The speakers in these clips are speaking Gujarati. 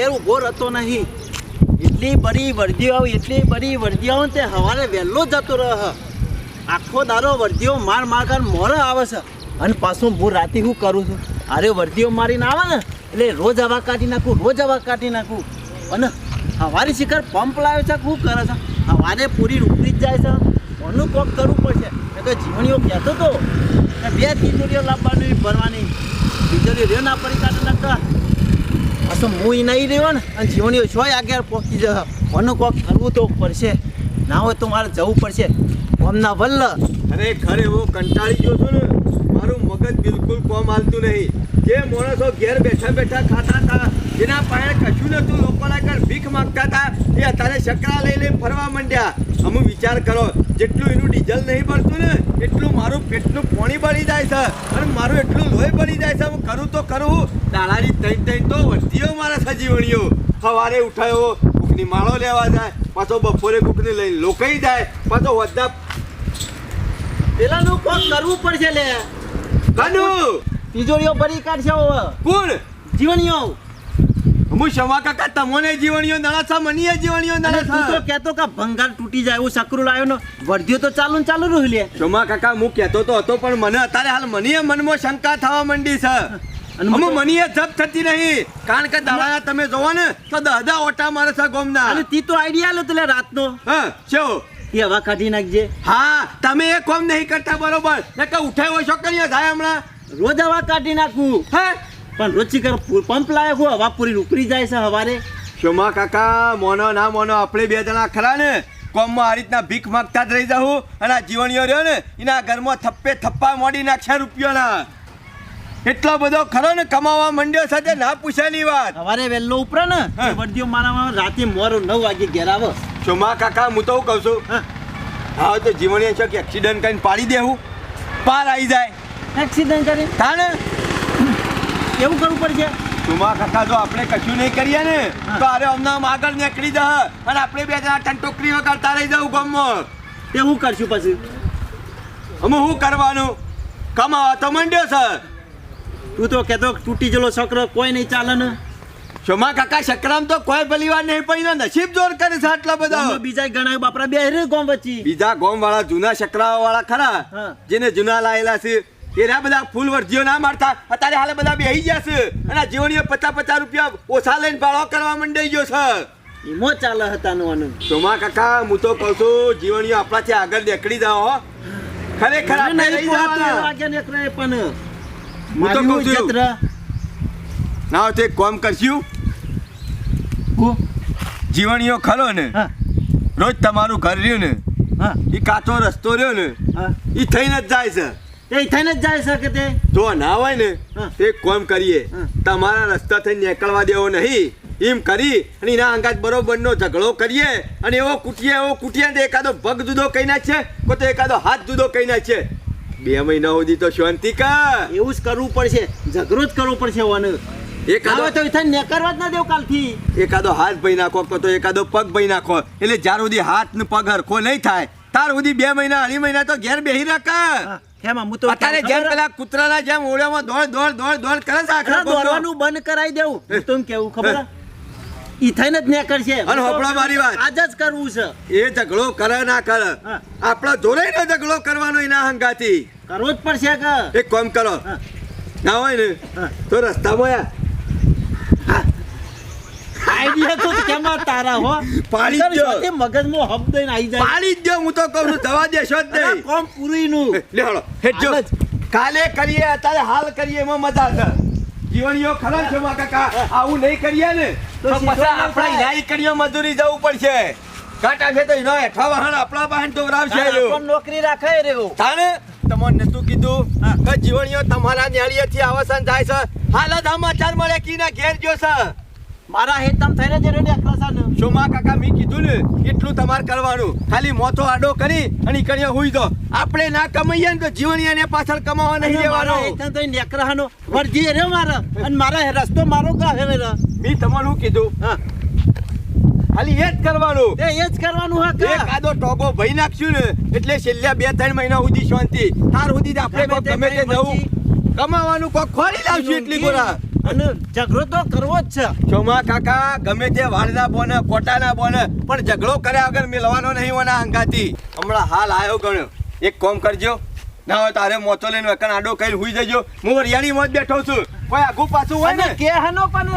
ઘેર ઊભો રહેતો નહીં. એટલી બધી વર્દીઓ આવી એટલી બધી વર્દીઓ આવે તે હવારે વહેલો જતો રહે આખો દારો વર્દીઓ માર માર કર મોર આવે છે. અને પાછું હું રાતે શું કરું છું? અરે વર્દીઓ મારીને આવે ને, એટલે રોજ હવા કાઢી નાખું, રોજ હવા કાઢી નાખું. અને સવારે શિખર પંપ લાવે છે શું કરે છે? સવારે પૂરી ઉપડી જ જાય છે. કોનું કોક કરવું પડશે? એ તો જીવણીઓ કહેતો હતો બે તિજોરીઓ લાવવાની ભરવાની. બીજોડીઓ રહ્યો ના પડી કાઢી નાખતા. પાછો હું નહીં રહ્યો ને અને જીવણીઓ છો આગળ પહોંચી જશે મને કોક કરવું તો પડશે. ના હોય તો મારે જવું પડશે. કોમના વલ્લ. અરે ખરે હું કંટાળી ગયો છું ને. મારું મગજ બિલકુલ કોમ હાલતું નહીં. જે માણસો ઘેર બેઠા બેઠા ખાતા હતા, જેના પાસે કશું નતું લોકોના આગળ ભીખ માગતા હતા, એ અત્યારે શકરા લઈ લઈ ફરવા માંડ્યા. અમુક વિચાર કરો જેટલું એનું ડીઝલ નહીં ભરતું ને એટલું મારું પેટનું પોણી બળી જાય છે. અને મારું એટલું લોહી બળી જાય છે હું કરું તો કરું. દાડાની તૈન તૈન તો વધીઓ મારા સજીવણીઓ. સવારે ઉઠાયો કૂકની માળો લેવા જાય પાછો બપોરે કૂકને લઈને લોકાઈ જાય પાછો વધતા પેલાનું કોક કરવું પડશે લે. કનુ? તિજોરીઓ ભરી કાઢશે કોણ? જીવણીઓ. હું શમા કાકા તમને જીવણીઓ નળા છા મનીએ જીવણીઓ અને છા તું તો કહેતો કે ભંગાર તૂટી જાય એવું સકરું લાવ્યો ને વર્ધ્યો તો ચાલુ ને ચાલુ રહ્યું લે. શમા કાકા હું કહેતો તો હતો પણ મને અત્યારે હાલ મનીએ મનમાં શંકા થવા માંડી છે. અમે મનીએ જપ થતી નહીં કારણ કે દાડાના તમે જોવો ને તો દાદા ઓટા મારે છે ગોમના. અને તી તો આઈડિયા લો તલે રાતનો. હા શો? એ હવા કાઢી નાખજે. હા તમે એ કોમ નહીં કરતા બરોબર. ને ઉઠાવ્યો છોકરીઓ થાય હમણાં. રોજ હવા કાઢી નાખું. હા પણ શિખર પંપ લાયક હું હવા પૂરી ઉકળી જાય છે હવારે. શોમા કાકા મોનો ના મોનો આપણે બે જણા ખરા ને? કોમમાં આ રીતના ભીખ માગતા જ રહી જાઉં અને આ જીવણીઓ રહ્યો ને એના ઘરમાં થપ્પે થપ્પા મોડી નાખ્યા રૂપિયાના. એટલો બધો ખરો ને કમાવા મંડ્યો સાથે ના પૂછાની વાત. સવારે વહેલો ઉપરે ને વડદીઓ મારા રાતે મોર નવ વાગે ઘેર આવે. શોમા કાકા હું તો કહું છું. હા. હા તો જીવણીએ છે કે એક્સિડન્ટ કરીને પાડી દેવું પાર આવી જાય. એક્સિડન્ટ કરીને? તાણે કેવું કરવું પડશે? તુમા કાકા જો આપણે કશું નહીં કરીએ ને. તો અરે હમણાં આગળ નીકળી જા અને આપણે બે જણા ટંટોકરી વગાડતા રહી જાઉં ગામમાં તે હું કરશું પછી? અમે શું કરવાનું? કમાવા તો મંડ્યો સર તું તો કહેતો તૂટી ગયેલો છોકરો કોઈ નહીં ચાલે ને. શોમા કાકા શકરામ તો કોઈ ભલીવાર નહીં પડી નસીબ જોર કરે છે આટલા બધા. બીજા ઘણા બાપરા બે રે ગોમ વચ્ચે. બીજા ગોમ વાળા જૂના શકરાઓ વાળા ખરા. જેને જૂના લાયેલા છે. એના બધા ફૂલ વર્ધીઓ ના મારતા. અત્યારે હાલે બધા બેહી ગયા છે. અને જીવણીઓ પચાસ પચાસ રૂપિયા ઓછા લઈને ભાડો કરવા મંડાઈ ગયો છે. એમો ચાલે હતા નો ચોમા કાકા હું તો કહું છું જીવણીઓ આપણાથી આગળ નીકળી જાઓ હો. ખરેખર આપણે નહીં નીકળે પણ હું તો કહું છું. ના તે કોમ કરશું. જીવણીઓ ખરો ને રોજ તમારું ઘર રહ્યું ને એ કાચો રસ્તો રહ્યો ને એ થઈને જ જાય છે. એ થઈને જ જાય શકે તે? જો ના હોય ને હા. કોમ કરીએ. તમારા રસ્તા થઈ નીકળવા દેવો નહીં. એમ કરી અને એના અંગાત બરોબરનો ઝઘડો કરીએ અને એવો કૂટીએ એવો કૂટીએ તો એકાદો પગ જુદો કહી નાખીએ કો તો એકાદો હાથ જુદો કહી નાખીએ બે મહિના સુધી તો શાંતિ કા એવું જ કરવું પડશે. ઝઘડો જ કરવો પડશે ઓને. એકાદો તો નીકળવા જ ના દેવ કાલથી. એકાદો હાથ ભઈ નાખો કો તો એકાદો પગ ભઈ નાખો. એટલે જ્યાર સુધી હાથ ને પગ હરખો નહીં થાય તાર સુધી બે મહિના અઢી મહિના તો ઘેર બેહી રાખા તો અત્યારે જેમ પેલા કૂતરાના જેમ ઓળ્યામાં દોડ દોડ દોડ દોડ કરે છે આખા દોડવાનું બંધ કરાવી દેવું. હું. તો કેવું ખબર? ઈ થઈને જ નીકળશે. અને હોભળો મારી વાત. આજ જ કરવું છે. એ ઝઘડો કરે ના કરે. આપણા જોડે ને ઝઘડો કરવાનો એના હંગાથી. કરવો જ પડશે કે? એક કામ કરો. ના હોય ને તો રસ્તામાં આઈડિયા તો કેમાં તારા હો? પાડી જ. દો. મગજમાં હબ દઈને આવી જાય. પાડી જ દો હું તો કહું છું દવા દે શોધ દે. કોમ પૂરી નું લે હળો હેઠજો જો. કાલે કરીએ અત્યારે હાલ કરીએ એમાં મજા છે. જીવણીઓ ખરા છે મા કાકા? આવું નહીં કરીએ ને તો પછી આપણે થાય. કરીએ મજૂરી જવું પડશે. કાટા છે તો એનો હેઠા વાહન આપણા વાહન તો પણ નોકરી રાખાય રે તાને તમને નતું કીધું કે જીવણીઓ તમારા ન્યાળીએથી અવસાન થાય છે. હાલ જ સમાચાર મળે કીના ઘેર જો છે મારા હેતમ થઈને જ રેડી અકરાસા શોમા કાકા મેં કીધું ને એટલું તમારે કરવાનું. ખાલી મોથો આડો કરી અને કણીએ હુઈ દો આપણે ના કમાઈએ ને તો જીવણીયાને પાછળ કમાવા નહીં દેવાનો. હેતમ થઈને નેકરાનો વર્જી રે મારા. અને મારા રસ્તો મારો કા હવે. મેં તમારું કીધું? હા. ખાલી એ જ કરવાનું. એ જ કરવાનું હા એક આદો ટોગો ભઈ નાખશું ને એટલે છેલ્લા બે ત્રણ મહિના સુધી શાંતિ. તાર સુધી આપણે ગમે તે નવું કમાવાનું કોક ખોલી લાવશું એટલી ગોરા. અને ઝઘડો તો કરવો જ છે. ચોમા કાકા ગમે તે વાળના બોને કોટાના બોને પણ ઝઘડો કર્યા વગર મેળવાનો નહીં ઓના હંગાતી હમણાં હાલ આવ્યો ગણ્યો. એક કોમ કરજો. ના હોય તારે મોતો લઈને વકન આડો કઈ હુઈ જજો. હું વરિયાળી મોજ બેઠો છું. કોઈ આગુ પાછું હોય ને? કે હનો પણ?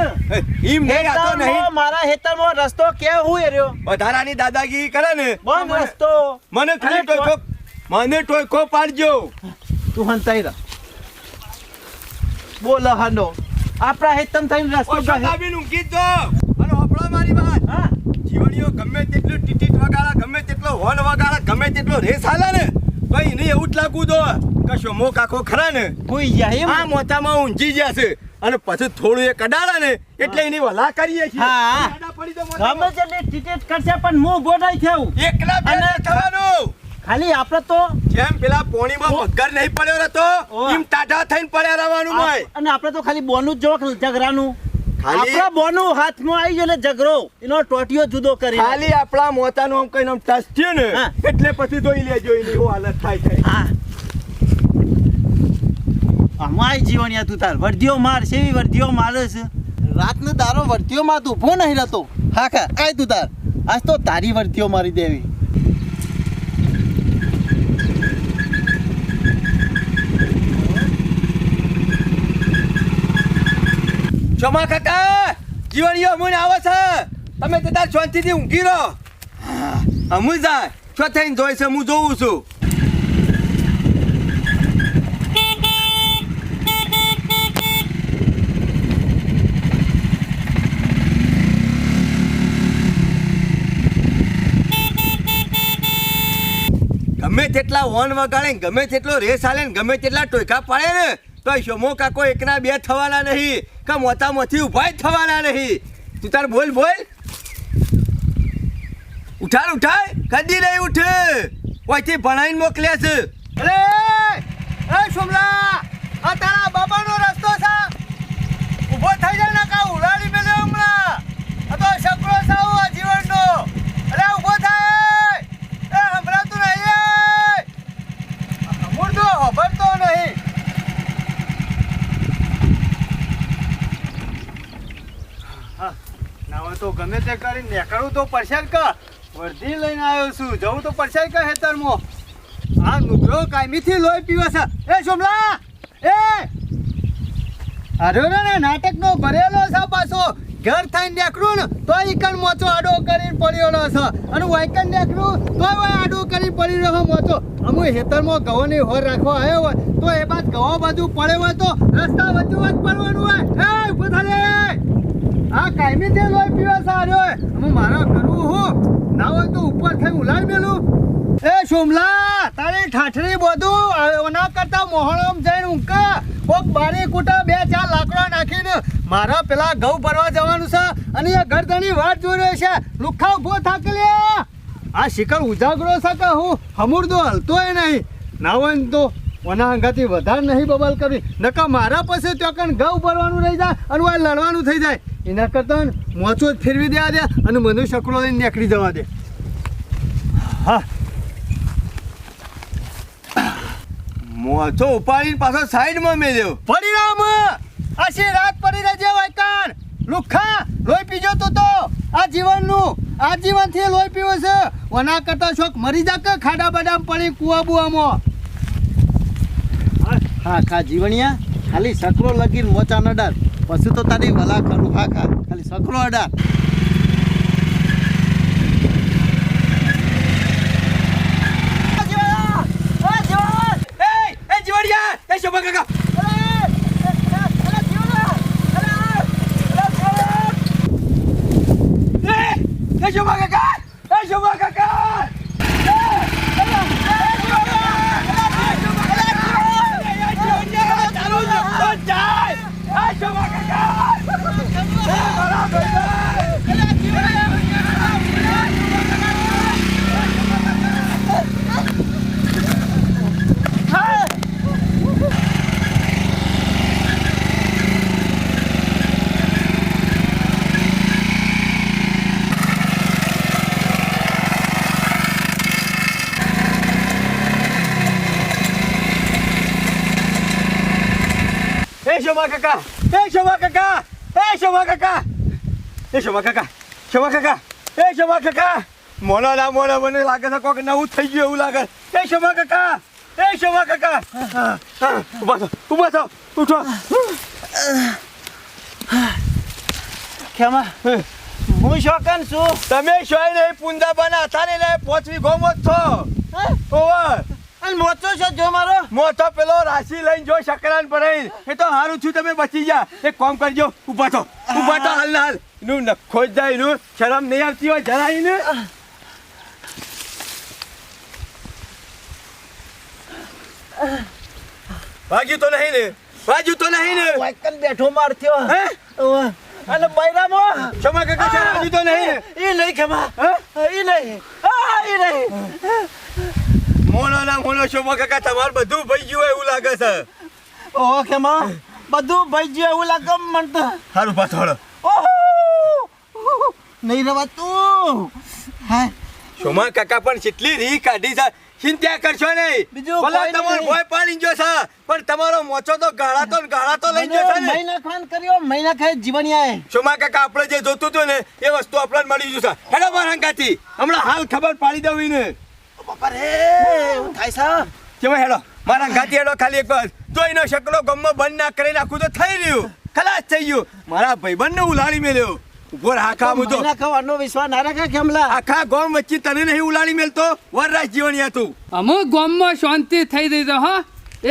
ઈમ નહીં આતો નહીં. મારા હેતરમાં રસ્તો કે હું એર્યો? વધારાની દાદાગીરી કરે ને. બંધ રસ્તો. મને ખાલી ટોયકો મને ટોકો પાડજો. તું હંતાઈ રા. બોલ હનો. આપણા હેતમ થઈને રસ્તો કહે દાબીને ઊંઘી જો અને હોભળો મારી વાત. હા. જીવણીઓ ગમે તેટલું ટીટીટ વગાડા ગમે તેટલો હોર્ન વગાડા ગમે તેટલો રેસ હાલે ને ભાઈ એને એવું જ લાગવું તો કશો મોક કાકો ખરા ને? કોઈ જાય આ મોતામાં ઊંઘી જશે અને પછી થોડું એ કડાડા ને એટલે એની વલા કરીએ છીએ. હા. ગમે તેટલી ટિકિટ કરશે પણ મોં ગોઠાઈ થયું. એકલા બે નહીં થવાનું ખાલી આપણે તો જેમ પેલા પોણીમાં મગર નહીં પડ્યો રહેતો. એમ ટાઢા થઈને પડ્યા રહેવાનું હોય અને આપણે તો ખાલી બોનું જ જોક ઝઘરાનું ખાલી આપણા બોનું હાથમાં આવી ગયો ને ઝઘડો એનો ટોટિયો જુદો કરી ખાલી આપણા મોતાનું આમ કઈ આમ ટચ ને એટલે પછી જોઈ લેજો એની હાલત થાય છે. હા. અમાય જીવણિયા તું તાર. વર્ધીઓ માર સેવી વર્ધીઓ મારે છે. રાતનો તારો વર્ધીઓ માં તું ઊભો નહીં રહેતો. હા ખા આય તું તાર. આજ તો તારી વર્ધીઓ મારી દેવી. ચોમા કાકા જીવણીઓ અમુને આવે છે. તમે તો તાર શાંતિથી ઊંઘી રહો. અમુ જાય. છો થઈને જોઈ છે, હું જોઉં છું. ગમે તેટલા હોર્ન વગાડે, ગમે તેટલો રેસ હાલે ગમે તેટલા ટોયકા પાડે ને, તો શમો કાકો એકના બે થવાના નહીં. કે મોતામાંથી ઊભા જ થવાના નહીં? તું તાર બોલ બોલ. ઉઠાડ ઉઠાય કદી નહીં ઉઠે. ઓયથી ભણાઈને મોકલ્યા છે. અરે! એ સોમલા આ તારા બાબાનો રસ્તો છે. ઊભો થઈ જાય ને કા ઉડાડી મેલ્યો હમણાં. આ તો શકરો સાવ જીવનનો. અરે ઊભો થાય એ સંભળાતું નહીં મુર્દો હબરતો નહીં ના હોય તો ગમે તે કરી નીકળવું તો પડશે જ વર્ધી લઈને આવ્યો છું. જવું તો પડશે જ હેતરમાં આ નુકરો કાયમીથી લોહી પીવે છે. એ સોમલા એ! અરે ને નાટકનો ભરેલો છે પાછો. ઘર થઈને નીકળું ને તો એકન મોચો આડો કરીને પડ્યો છે. અને વાયકન નીકળું તો આડો કરીને પડી રહ્યો મોચો. અમુ હેતરમાં ઘઉંની હોર રાખવા આવ્યો હોય, તો એ બાદ ઘઉં બાજુ પડ્યો હોય તો રસ્તા વચ્ચે વચ પડવાનું હોય. એ ઊભો થાલે આ કાયમી તે લોહી પીવા સારો હું મારા કરવું હું. ના હોય તો ઉપર થઈ ઉલાઈ મેલું. એ સોમલા તારી ઠાઠરી બધું ઓના કરતા મોહળમ જઈને ઊંકા કોક બારી કુટા બે ચાર લાકડા નાખીને મારા પેલા ઘઉં ભરવા જવાનું છે અને એ ગરદની વાટ જોઈ રહ્યો છે. લુખા ઊભો થાક લે આ શિખર ઉજાગરો છે કે હું? હમુરદો હલતોય નહીં. ના હોય તો ઓના અંગાથી વધારે નહીં બબલ કરવી. નકા મારા પાસે ત્યાં ઘઉં ભરવાનું રહી જાય અને લડવાનું થઈ જાય. એના કરતાં મોચો જ ફેરવી દેવા દે અને મને સકડો લઈને નીકળી જવા દે. હા. મોચો ઉપાડીને પાછો સાઈડમાં મેલ્યો રામ આશી રાત પડી રહેજે વાયકાન લુખા લોહી પીજો તું તો. આ જીવનનું આ જીવનથી લોહી પીવો છે. ઓના કરતા શોખ મરી જા કે ખાડા બડામ પડી કુવા બુવામાં. હા. ખા જીવણિયા. ખાલી સકડો લગીન મોચા ન ડર. પછી તો તારી વલા કરું હા ખા ખાલી સકરો એ જીવડિયા એ શોભા કાકા એ એ શોભા કાકા એ શોભા કાકા એ શોભા કાકા એ શોભા કાકા શોભા કાકા. એ શોભા કાકા શોભા કાકા એ શોભા કાકા. મોનો ના મોનો મને લાગે છે કોક નવું થઈ ગયું એવું લાગે. એ શોભા કાકા એ શોભા કાકા. ઊભા થો ઊભા થો ઉઠો. ખેમા હું. શોકન છું. તમે શોય નહીં પુંજાબાના હતા ને એટલે પોચવી ગોમો જ છો. ઓવર અને મોચો છો જો મારો? મોટો પેલો રાશી લઈને જો શકરાન એ તો હારું છું તમે બચી જા એક કામ કરજો ઊભા હાલ હાલ. નખો જાય શરમ નહીં આવતી હોય જરાય ને. વાગ્યું તો નહીં ને. વાગ્યું તો નહીં ને. બેઠો માર થયો. હે. અને બૈરામો? ક્ષમા કાકા છે તો નહીં એ નહીં ખેમા એ નહીં. આ એ નહીં. મોનો ના કાકા તમારું બધું ભઈ ગયું એવું લાગે છે. ઓહો ખેમા બધું ભાઈ ગયું એવું લાગે મને તો. હારું પાછળ નહીં રવાતું હા. સોમા કાકા પણ કેટલી રી કાઢી છે ચિંતા કરશો નહીં. બીજું ભલે તમારો ભોય પાડી ગયો છે પણ તમારો મોચો તો ગાળાતો ગાળા તો લઈ ગયો છે ને. મહિના ખાન કર્યો મહિના ખાઈ જીવણિયાએ સોમા કાકા આપણે જે જોતું હતું ને એ વસ્તુ આપણને મળી ગયું છે. હેડો મારા હંગાથી હમણાં હાલ ખબર પાડી દઉં એને. બાપા રે એવું થાય છે? કેમ હેડો? મારા હંગાથી હેડો ખાલી એક વાર જોઈનો શકલો ગમમાં બંધ ના કરી નાખું તો થઈ રહ્યું. ખલાસ થઈ ગયું. મારા ભાઈબંધને ઉલાડી મેલ્યો. ઊભો રાખા હું તો મહિના ખાવાનો વિશ્વાસ ના રાખે કેમલા? આખા ગોમ વચ્ચે તને નહીં ઉલાડી મેલતો? વરરાજ જીવણિયા હતું અમુક ગામમાં શાંતિ થઈ ગઈ છે હો.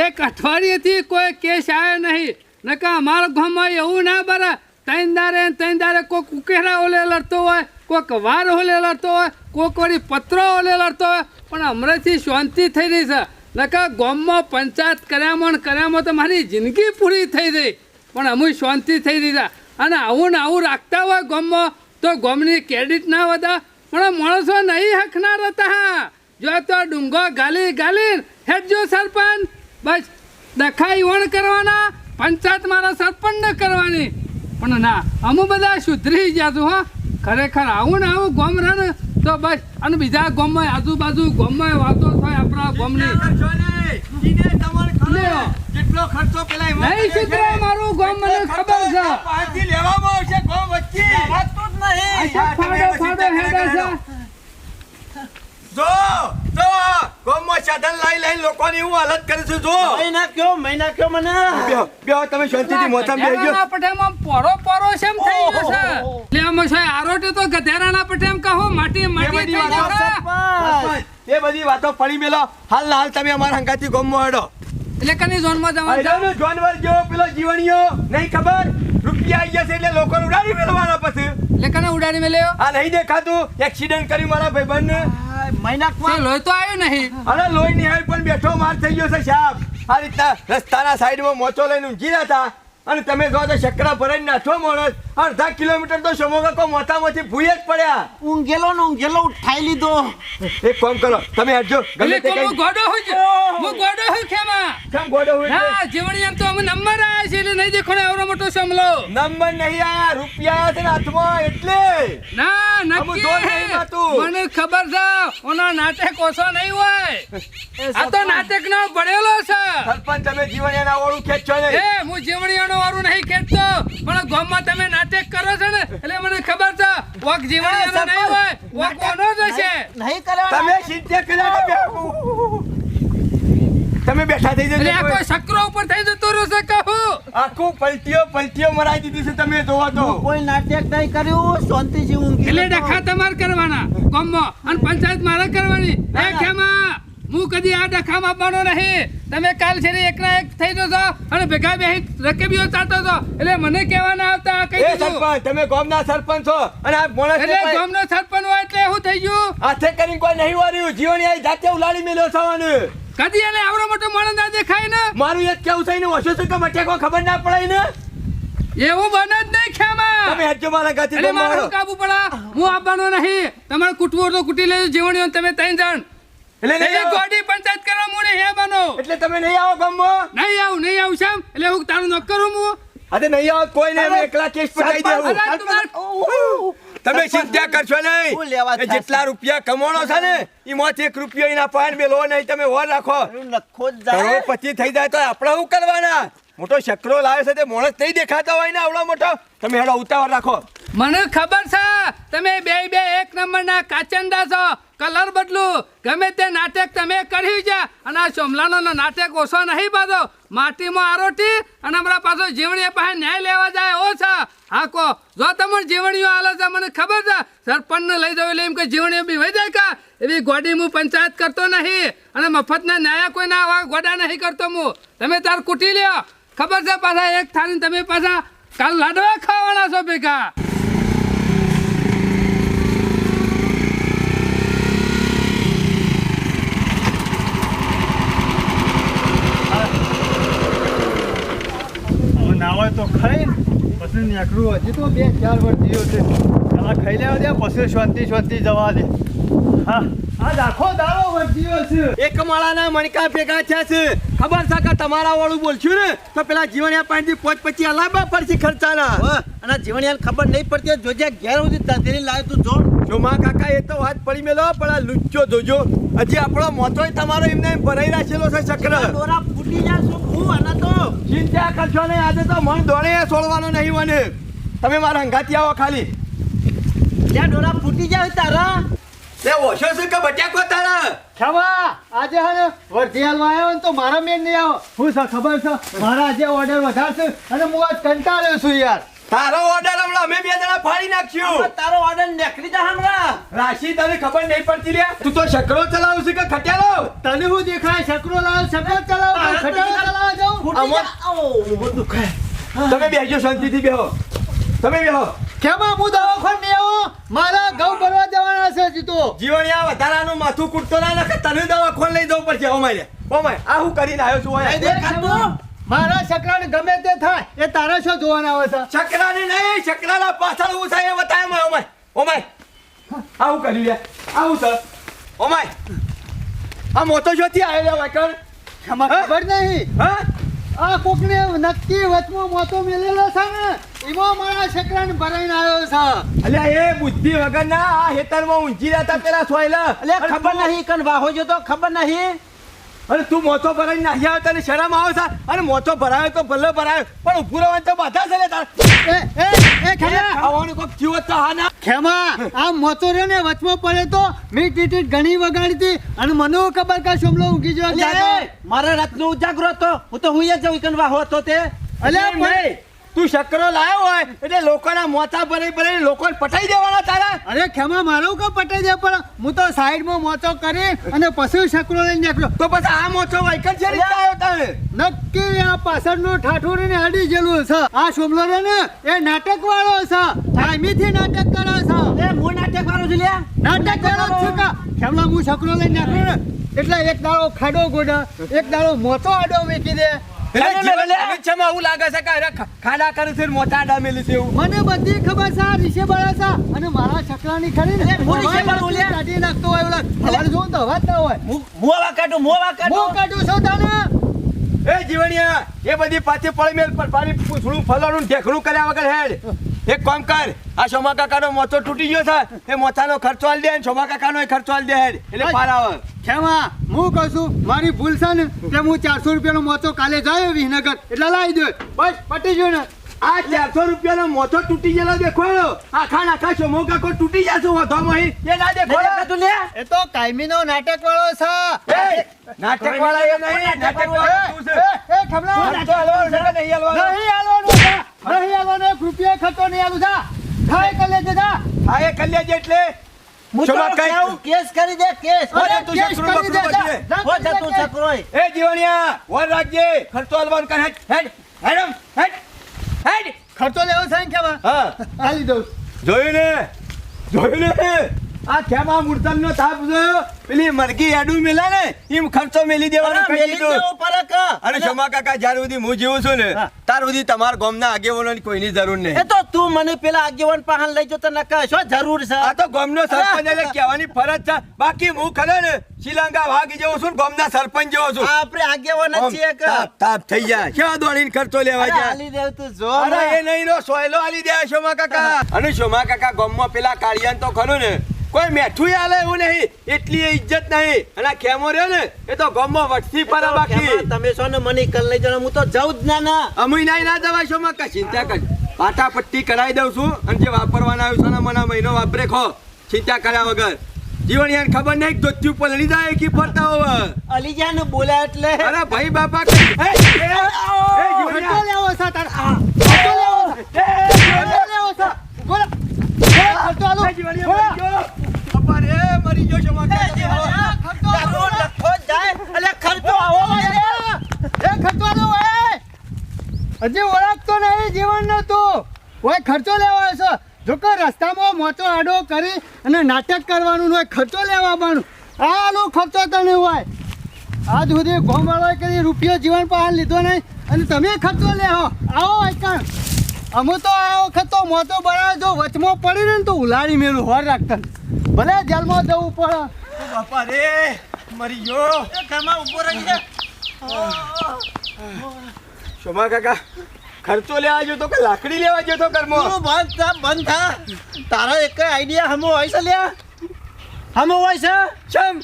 એક અઠવાડિયેથી કોઈ કેસ આવ્યો નહીં. નકા અમારા ગામમાં એવું ના બરા ત્રણ દારે ને ત્રણ દારે કોઈક ઉકેરા ઓલે લડતો હોય. કોઈક વાર ઓલે લડતો હોય કોઈક વળી પત્રો ઓલે લડતો હોય, પણ હમણાંથી શાંતિ થઈ રહી છે. નકા ગામમાં પંચાયત કર્યામાં કર્યામાં તો મારી જિંદગી પૂરી થઈ રહી, પણ અમુક શાંતિ થઈ રહી છે. અને આવું ને આવું રાખતા હોય ગામમાં, તો ગામની ક્રેડિટ ના વધા, પણ માણસો નહીં હકનાર હતા જો તો ડુંગો ગાલી ગાલી હેડજો સરપંચ. બસ, દખાઈ વણ કરવાના, પંચાયત મારા સરપંચ કરવાની. પણ ના, અમુ બધા સુધરી ગયા છું, હો. ખરેખર આવું ને આવું ગોમ રહે ને તો બસ. અને બીજા ગોમમાં આજુબાજુ ગોમમાં વાતો થાય આપણા ગોમની. કેટલો ખર્ચો પેલા એમાં નહીં સુધરે મારું ગોમ મને ખબર છે. પાછી લેવામાં આવશે ગોમ વચ્ચે? વાતું જ નહીં. ફાડો ફાડો હેડે છે જો જો ગોમમાં સાધન લઈ લઈ લોકોની હું હાલત કરું છું જો. મહિના કયો મહિના કયો મને. બેહો, બેહો, તમે શાંતિથી મોથામાં બેસજો. ગધેડાના પટેમાં પોરો પોરો શેમ થઈ ગયો છે. ઓહો. લે છે આરોટે તો ગધેડાના પટેમ કહો માટી માટી થઈ ગયો એ બધી વાતો પડી મેલો. હાલ હાલ તમે અમારા હંગાથી ગોમમાં હેડો. એટલે કની ઝોનમાં જવાનું જાનવર જેવો પેલો જીવણીયો નહીં ખબર? રૂપિયા આવી જશે એટલે લોકોને ઉડાડી મેળવાના પછી. એટલે કને ઉડાડી મેલ્યો આ નહીં દેખાતું. એક્સિડન્ટ કર્યું મારા ભાઈબંધને. મહિના લોહી તો આવ્યું નહીં? અરે લોહી ની પણ બેઠો માર થઈ ગયો છે સાહેબ આ રીતના રસ્તાના સાઈડમાં મોચો લઈને ઊંઘી રહ્યા હતા. અને તમે જો તો શકરા ભરાઈ નાઠો માણસ. અડધા કિલોમીટર તો સમોગા મોટામાંથી ભૂય જ પડ્યા. ઊંઘેલો ને ઊંઘેલો ઉઠાઈ લીધો. એક કામ કરો તમે હટજો ગમે તે હું કઈ ગોડો હું છે. હું ગોડો હું ખેમા કેમ ગોડો હોય ના જીવણી એમ તો અમે નંબર આયા છે એટલે નહીં દેખો ને એવડો મોટો સમલો. નંબર નહીં આયા રૂપિયા છે ને હાથમાં એટલે. ના નક્કી મને ખબર છે ઓનો નાટક ઓછો નહીં હોય. આ તો નાટક નો ભણેલો છે. સરપંચ તમે જીવન એના ઓળું ખેંચો ને એ હું જીવણીઓનો વાળું નહીં ખેંચતો પણ ગામમાં તમે નાટક કરો છો ને એટલે મને ખબર છે વોક જીવણીઓનો નહીં હોય વોક કોનો જ છે નહીં કરવાનો. તમે સિદ્ધ કર્યા તમે બેઠા થઈ જજો આ કોઈ. સકરો ઉપર થઈ જતો રહેશે કહું આખું પલટીઓ પલટીઓ મરાઈ દીધી છે તમે જોવા તો કોઈ નાટક નહીં કર્યું શાંતિ જીવું એટલે. ડખા તમારે કરવાના ગામમાં. અને પંચાયત મારે કરવાની. એ ખેમા. હું કદી આ ડખામાં આપવાનો નહીં. તમે કાલ છે ને એકના એક થઈ જશો અને ભેગા બેહી રકેબીઓ ચાલતો છો એટલે મને કહેવાના આવતા આ કહી સરપંચ તમે ગામના સરપંચ છો અને આ માણસને એટલે કોઈ. ગામનો સરપંચ હોય એટલે શું થઈ ગયું? હાથે કરીને કોઈ નહીં વાર્યું. જીવણી આઈ જાતે ઉલાડી મેલ્યો અને કદી એને આવડો મોટો માણસ ના દેખાય ને? મારું એક કેવું થઈને વસો છે કે મટે કોઈ ખબર ના પડાય ને. એવું બને જ નહીં ખેમા. તમે હજુ મારા ગાતી મારે કાબુ પડા હું આવવાનો નહીં. તમારું કુટવો તો કુટી લેજો જીવણીઓ તમે ત્રણ જણ. એટલે નહીં ગોડી પંચાયત કરવા મને હે બનો. એટલે તમે નહીં આવો ગામમાં? નહીં આવું નહીં આવું સામ એટલે હું તારું ન કરું હું અરે નહીં આવો કોઈ નહીં એકલા કેસ પટાઈ દેવું. તમે ચિંતા કરશો નહીં. જેટલા રૂપિયા કમાણો છે ને એમાંથી એક રૂપિયો એના પાન મેલો નહીં. તમે ઓર રાખો. નખો જ જાય. કરોડપતિ થઈ જાય તો આપણે શું કરવાના? મોટો શકરો લાવે છે તે મોણસ નહીં દેખાતો હોય ને આવડો મોટો. તમે હેડો ઉતાવળ રાખો. મને ખબર છે, તમે બે બે એક નંબરના કાચંડા છો. કલર બદલું. ગમે તે નાટક તમે કર્યું છે. અને આ સોમલાનો નાટક ઓછો નહીં પાછો માટીમાં આરોટી અને હમણાં પાછો જીવણી પાસે ન્યાય લેવા જાય ઓ છે. હા કો જો તમને જીવણીઓ હાલે છે, મને ખબર છે. સરપંચને લઈ જવું એટલે એમ કે જીવણીઓ બી વહી જાય કા? એવી ગોડી હું પંચાયત કરતો નહીં. અને મફતના ન્યાય કોઈના આવા ગોડા નહીં કરતો હું. તમે તાર કૂટી લ્યો. ખબર છે પાછા એક થાળી તમે પાછા કાલ લાડવા ખાવાના છો ભેગા હવે ના હોય તો ખાઈ પછી નીકળું હજી તો બે ચાર વર્ષ જીવ્યો છે. પેલા ખાઈ લેવા દે પછી શાંતિ શાંતિ જવા દે. હા. આજ આખો દાડો વર્તીયો છે. એક માળાના મણકા ભેગા થયા છે. ખબર છે કે તમારા વાળું બોલશું ને તો પેલા જીવણિયા પાણીથી પોચ પછી અલાબા પડશે ખર્ચાના. અને જીવણિયાને ખબર નહીં પડતી જોજે ઘેર સુધી તંતરી લાવે તું જો. જોમા કાકા એ તો વાત પડી મેલો પણ આ લુચ્ચો જોજો. હજી આપણો મોતોય તમારો એમને એમ ભરાઈ રાખેલો છે ચક્ર. જાય શું હું અને તો ચિંતા કરશો નહીં આજે તો મન દોડે છોડવાનો નહીં મને તમે મારા હંગાથી આવો ખાલી. ત્યાં ડોરા ફૂટી જાય તારા. તે ઓછો શું કે બટાકો તારા? ખબર આજે હે વર્ધિયાલમાં આવ્યો ને તો મારા મેન નહીં આવો. હું ખબર છે? મારા આજે ઓર્ડર વધારશે અને હું આજ કંટાળ્યો છું યાર. તારો ઓર્ડર હમણાં અમે બે જણા ફાડી નાખ્યું. તારો ઓર્ડર નીકળી જા હમણાં. રાશી તને ખબર નહીં પડતી લે તું તો શકરો ચલાવ છે કે ખટ્યાલો તને હું દેખાય શકરો લાવ શકરો ચલાવ ખટારો ચલાવવા જાઉં. અમો ઓ બધું તમે બેજો શાંતિથી બેહો. તમે બેહો. કેમાં હું દવાખાન નહીં આવો? મારા ઘઉં ભરવા જવાના છે જીતો જીવણિયા વધારાનું માથું કૂટતો ના નખે તને દવા ખોલ લઈ જવું પડશે. ઓમાય ઓમાય આ હું કરીને આવ્યો છું મારા છકરાને ગમે તે થાય એ તારા શું જોવાના આવે છે? ચક્રાને નહીં છકરાના પાછળ હું થાય એ બતાય મે ઓમાય ઓમાય. આવું કરી લે આવું સર ઓમાય. આ મોટો શોથી આવ્યો વાકર ખબર નહીં? હા? આ કોકને નક્કી વચમાં મોતો મેલેલો છે ને એમાં મારા છકરાને ભરાઈને આવ્યો છે. અલ્યા એ બુદ્ધિ વગરના આ હેતરમાં ઊંચી રહેતા પેલા સોયલા. એટલે ખબર નહીં કન વાહો જો તો ખબર નહીં. અને તું મોચો ભરાઈને નાહી આવે તને શરમ આવે છે? અને મોચો ભરાયો તો ભલે ભરાયો પણ ઉભું રહેવાનું તો બધા છે તાર. એ એ એ ખેમા! આવવાનું કોક જીવો તો હા ના. ખેમા આ મોચો રહ્યો ને વચમાં પડે તો મેં ટીટી ઘણી વગાડી હતી. અને મને ખબર કે સોમલો ઊંઘી. એ, મારા રાતનો ઉજાગરો હતો. હું તો હું જઉં કન વાહો હતો તે. અલ્યા નહીં. તું શકરો લાયો હોય એટલે લોકોના મોથા ભરાઈ ભરાઈ લોકોને પટાઈ દેવાના તારા. અરે ખેમા મારું કે પટાઈ દે? પણ હું તો સાઈડમાં મોચો કરી અને પછી શકરો લઈને નીકળ્યો. તો પછી આ મોચો વાઇકલ છે આવ્યો તારે? નક્કી આ પાછળનું ઠાઠુરીને અડી ગયેલું છે. આ સોમલો ને એ નાટક વાળો છે ટાઈમીથી નાટક કરે છે. એ હું નાટક વાળો છું લ્યા? નાટક વાળો છું કા ખેમલા હું શકરો લઈને નીકળ્યો ને એટલે એક દાડો ખાડો ગોડા એક દાડો મોચો આડો મૂકી દે. એટલે અરે જીવન મેલે. ભવિષ્યમાં આવું લાગે છે કે ખાડા કરે છે મોટા આડા છે એવું. મને બધી ખબર છે રીશે બળા છે. અને મારા છકરાની ખરી ને હું રીશે બળ ઓલ્યા. કાઢી નાખતો હોય ઓલા હવારે જોઉં તો અવાજ ના હોય. હું મોવા કાઢું મોવા હું કાઢું. કાઢું છું તને. એ જીવણિયા એ બધી પાછી પડી મેલ પર પાડી પૂછડું ફલાણું ઢેકણું કર્યા વગર હેડ. એક કામ કર આ સોમા કાકાનો મોતો તૂટી ગયો છે. એ મોથાનો ખર્ચો આલ દે ને સોમા કાકાનો ખર્ચો આલ દે હેડ. એટલે પાર આવે. ખેમા હું કહું છું મારી ભૂલ છે ને તે હું ચારસો રૂપિયાનો મોચો કાલે જાય વિનગર. એટલે લાવી દો. બસ પટી ગયું ને. આ ચારસો રૂપિયાનો મોચો તૂટી ગયેલો દેખો આખા નાખા સોમો કાકો તૂટી જશે વધવામાં એ ના દેખો તું લ્યા એ તો કાયમીનો નાટક વાળો છે નાટક વાળા એ નહીં નાટક વાળા તું છે. એ, ખમલા ખર્ચો હાલવાનો નહીં હાલવાનો? નહીં આલવાનું નહીં આલવાનું એક રૂપિયા ખતો નહીં આલું જા. થાય કલે જા. હા એ કલ્યાણ એટલે કાંઈ- કેસ કરી દે કેસ. તું કેસ કરી દે બકરું જા. બચી જા, હો કરી દે જતું કેસ. ચક્રોય એ જીવણિયા વર રાખજે. ખર્ચો હાલવાનું કર હેડ હેડ હેડમ હેડ હેડ ખર્ચો લેવો છે કેવા હા. આલી દઉં જોયું ને? જોયું ને? આ ખેમા મૂર્તન નો થાપ પેલી મરકી એડું મેલા ને એમ ખર્ચો મેલી દેવાનો મેલી દીધું. પરક અને શમા કાકા જ્યાર સુધી હું જીવું છું ને તાર સુધી તમારા ગામના આગેવાનોની કોઈની જરૂર એ તો તું મને પેલા આગેવાન પાહન લઈ જતો નકા શું જરૂર છે. આ તો ગામનો સરપંચ એટલે કહેવાની ફરજ છે. બાકી હું ખરે ને શ્રીલંકા ભાગી જેવો છું ગોમ ગામના સરપંચ જેવો છું. આપણે આગેવાન છીએ કે? તાપ તાપ થઈ જાય. ક્યાં દોડીને ખર્ચો લેવા જાય? આલી દેવ તું જો અરે એ નહીં નો સોયલો આલી દે શોમા કાકા. અને શોમા કાકા ગામમાં પેલા કાળિયાન તો ખરું ને કોઈ મેઠું આલે એવું નહીં. એટલી ઇજ્જત નહીં. અને ખેમો રહ્યો ને એ તો ગમો વટથી પર બાકી. તમે છો ને મને કલ લઈ જાઓ હું તો જાઉં જ ના ના. અમુય નાઈ ના જવાય છો માં કઈ ચિંતા કર. પાટા પટ્ટી કરાવી દઉં છું. અને જે વાપરવાના આવ્યું છે ને મને મહિનો વાપરે ખો. ચિંતા કર્યા વગર. જીવન યાર ખબર નહીં ધોતી ઉપર લડી જાય કે ફરતા હોવ અલીજા ને બોલા એટલે. અરે ભાઈ બાપા એ, જીવણિયા. લેવો છે તારે. આ, લેવો ખર્ચો લેવો છે. બોલો. બોલો, ખર્ચો બાપા રે, મરી ગયો છે જાય ખર્ચો આવો. એ ખર્ચો એ. હજી ઓળખતો નહીં જીવન ને તું. ઓય ખર્ચો લેવાનો છે જો કે રસ્તામાં મોટો આડો કરી અને નાટક કરવાનું હોય ખર્ચો લેવા પણ આનો ખર્ચો તને હોય. આજ સુધી ગોમવાળાએ કરી રૂપિયો જીવન પર લીધો નહીં. અને તમે ખર્ચો લેવો આવો આઈકણ. અમુ તો આ વખત તો મોટો બરાબર જો વચમાં પડી ને તો ઉલાડી મેલું હોર રાખતા. ભલે જેલમાં જવું પડે. બાપા રે મરી ગયો. ઘરમાં ઊભો રહી જા. શોમા કાકા ખર્ચો લેવા જો તો કે લાકડી લેવા જો તો ઘરમાં? તું બંધ થા બંધ થા. તારો એક આઈડિયા હમો હોય છે લ્યા. હમો હોય છે? ચમ!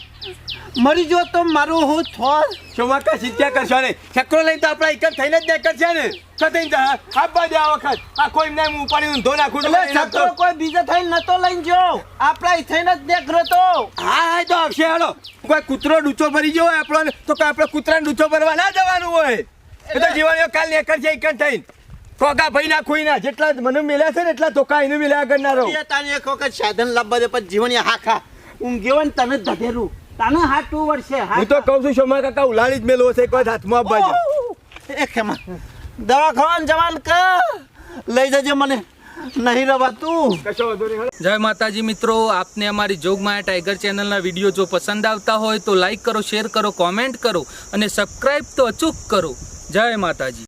મરી જો તો મારું હું થોર શોમા કા સિત્યા કરશો ને ચક્રો લઈને તો આપણે એક થઈને જ નીકળશે ને તો જા આપવા દે આ વખત. આ કોઈ ને હું ઉપાડી ઊંધો નાખું તો એટલે ચક્રો તો- કોઈ બીજા થઈને નતો લઈને જો આપણા ઈ થઈને જ દેખરો તો. હા હા તો આવશે. હાલો. કોઈ કૂતરો ડૂચો ભરી ગયો હોય આપણો તો કે આપણે કૂતરાને ડૂચો ભરવા ના જવાનું હોય. એ તો જીવન કાલ છે એક થઈને. કોકા ભાઈ ના ખોઈ ના. જેટલા મને મિલ્યા છે ને એટલા ધોકા એને મિલ્યા કરનારો એ તાને એક વખત સાધન લાવવા દે પણ જીવન હા ખા ઊંઘ્યો ને તને ધધેરું તને હાટું વર્ષે હું તો કહું છું શોમા કાકા ઉલાળી જ મેલો છે એક વખત હાથમાં આપવા એ ખેમા દવાખાન જવાન ક? લઈ જજે મને. નહીં રવાતું. જય માતાજી મિત્રો આપને અમારી જોગમાયા ટાઈગર ચેનલના વીડિયો જો પસંદ આવતા હોય તો લાઈક કરો શેર કરો કોમેન્ટ કરો અને સબસ્ક્રાઈબ તો અચૂક કરો. જય માતાજી.